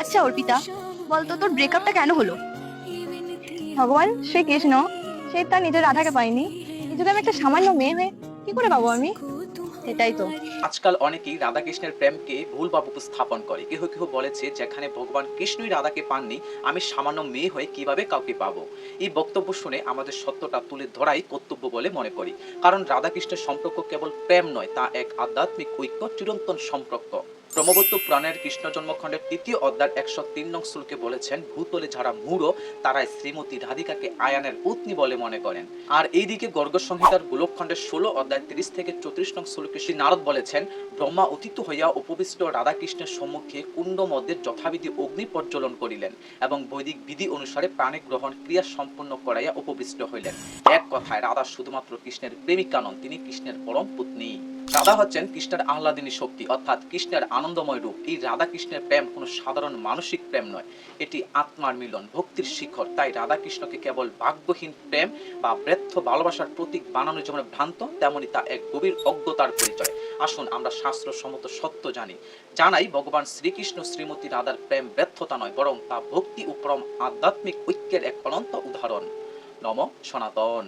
আচ্ছা অর্পিতা, বলতো তোর ব্রেকআপটা কেন হলো? ভগবান শ্রীকৃষ্ণ সে তার নিজের রাধাকে পায়নি। নিজেকে আমি একটা সামান্য মেয়ে হয়ে কি করে পাবো আমি? তো। আজকাল অনেকেই রাধাকৃষ্ণের প্রেমকে ভুলভাবে উপস্থাপন করে। কেহ কেহ বলেছে, যেখানে ভগবান কৃষ্ণই রাধাকে পাননি, আমি সামান্য মেয়ে হয়ে কীভাবে কাউকে পাবো? এই বক্তব্য শুনে আমাদের সত্যটা তুলে ধরাই কর্তব্য বলে মনে করি। কারণ রাধাকৃষ্ণের সম্পর্ক কেবল প্রেম নয়, তা এক আধ্যাত্মিক ঐক্য, চিরন্তন সম্পর্ক। ক্রমবর্ত প্রাণের কৃষ্ণ জন্মখণ্ডের তৃতীয় অধ্যায় একশো তিন নং শ্লোকে বলেছেন, ভূতলে যারা মূঢ়, তারাই শ্রীমতী রাধিকাকে আয়ানের পত্নী বলে মনে করেন। আর এইদিকে গর্গ সংহিতার গোলকখণ্ডের ষোলো অধ্যায় তিরিশ থেকে চৌত্রিশ নং শ্লোকে শ্রী নারদ বলেছেন ব্রহ্মা অতীত হইয়া উপবিষ্ট রাধাকৃষ্ণের সম্মুখে কুণ্ড মধ্যে যথাবিধি অগ্নি প্রজ্বলন করিলেন এবং বৈদিক বিধি অনুসারে প্রাণে গ্রহণ ক্রিয়া সম্পন্ন করাইয়া উপবিষ্ট হইলেন। এক কথায়, রাধা শুধুমাত্র কৃষ্ণের প্রেমিকা নন তিনি কৃষ্ণের পরম পত্নী। রাধা হচ্ছেন কৃষ্ণের আহ্লাদিনী শক্তি, অর্থাৎ কৃষ্ণের আনন্দময় রূপ। এই রাধা কৃষ্ণের প্রেম কোনো সাধারণ মানসিক প্রেম নয়, এটি আত্মার মিলন, ভক্তির শিখর। তাই রাধা কৃষ্ণকে কেবল ভাগ্যহীন প্রেম বা ব্যর্থ ভালোবাসার প্রতীক বানানো যেমন ভ্রান্ত, তেমনি তা এক গভীর অজ্ঞতার পরিচয়। আসুন, আমরা শাস্ত্র সম্মত সত্য জানি। জানাই, ভগবান শ্রীকৃষ্ণ শ্রীমতী রাধার প্রেম ব্যর্থতা নয়, বরং তা ভক্তি ও পরম আধ্যাত্মিক ঐক্যের এক অনন্ত উদাহরণ। নম সনাতন।